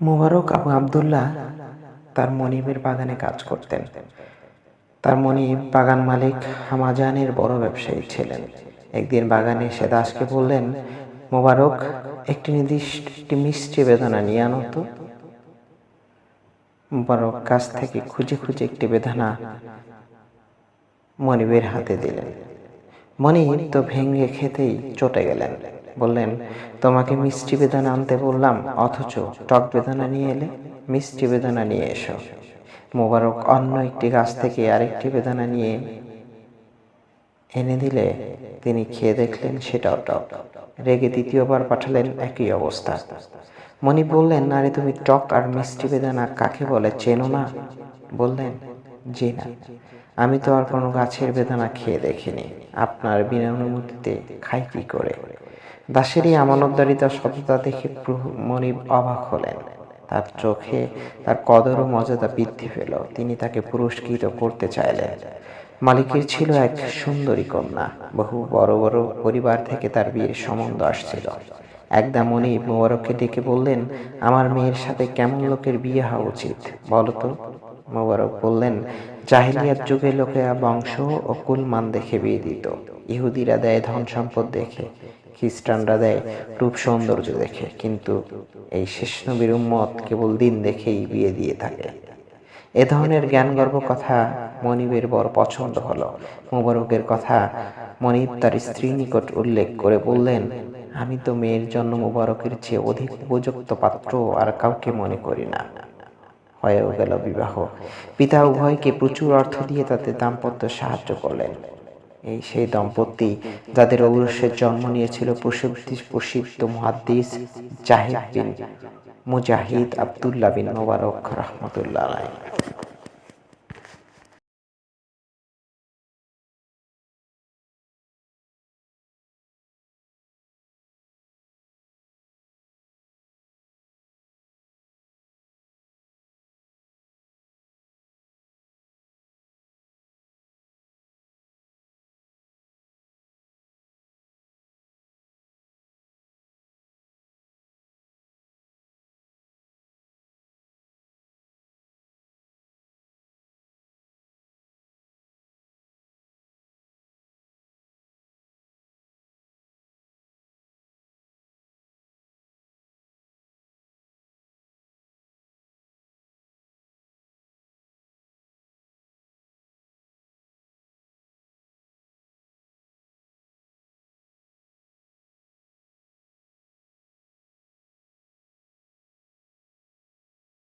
মোবারক আবু আবদুল্লাহ তার মনিবের বাগানে কাজ করতেন। তার মনিব বাগান মালিক হামাজানের বড় ব্যবসায়ী ছিলেন। একদিন বাগানে এসে দাসকে বললেন, মোবারক, একটি নির্দিষ্ট মিষ্টি বেদনা নিয়ে আনো তো। মোবারক কাছ থেকে খুঁজে খুঁজে একটি বেদনা মনিবের হাতে দিলেন। মনিব তো ভেঙে খেতেই চটে গেলেন। বললেন, তোমাকে মিষ্টি বেদনা আনতে বললাম, অথচ টক বেদনা নিয়ে এলে মিষ্টি বেদনা নিয়ে এসো। মোবারক অন্য একটি গাছ থেকে আরেকটি বেদনা নিয়ে এনে দিলে তিনি খেয়ে দেখলেন সেটাও টক। রেগে দ্বিতীয়বার পাঠালেন একই অবস্থা। মনি বললেন, আরে তুমি টক আর মিষ্টি বেদানা কাকে বলে চেনো না? বললেন, জি না। আমি তো আর কোনো গাছের বেদানা খেয়ে দেখিনি। আপনার বিনা অনুমতিতে খাই কি করে? দাসেরই আমানতদারিতা সততা দেখে মনিব অবাক হলেন। তার চোখে তার কদর ও মর্যাদা বৃদ্ধি পেল। তিনি তাকে পুরস্কৃত করতে চাইলেন। মালিকের ছিল এক সুন্দরী কন্যা। বহু বড় বড় পরিবার থেকে তার বিয়ের সম্বন্ধ আসছিল। একদা মনিব মোবারককে ডেকে বললেন, আমার মেয়ের সাথে কেমন লোকের বিয়ে হওয়া উচিত? বলো তো। মোবারক বললেন, জাহিলিয়াত যুগে লোকেরা বংশ ও কুলমান দেখে বিয়ে দিত। ইহুদিরা দেয় ধন সম্পদ দেখে, খ্রিস্টানরা দেয় রূপ সৌন্দর্য দেখে, কিন্তু এই শেষ নবীর উম্মত কেবল দিন দেখেই বিয়ে দিয়ে থাকে। এ ধরনের জ্ঞানগর্ব কথা মনিবের বড় পছন্দ হলো। মোবারকের কথা মনিব তার স্ত্রী নিকট উল্লেখ করে বললেন, আমি তো মেয়ের জন্য মোবারকের চেয়ে অধিক উপযুক্ত পাত্র আর কাউকে মনে করি না। হয়েও গেল বিবাহ। পিতা উভয়কে প্রচুর অর্থ দিয়ে তাদের দাম্পত্য সাহায্য করলেন। এই সেই দম্পতি যাদের ঔরসের জন্ম নিয়েছিল প্রসিদ্ধ প্রসিদ্ধ মুহাদ্দিস জাহিদ বিন মুজাহিদ আবদুল্লাহ বিন মোবারক রহমতুল্লাহ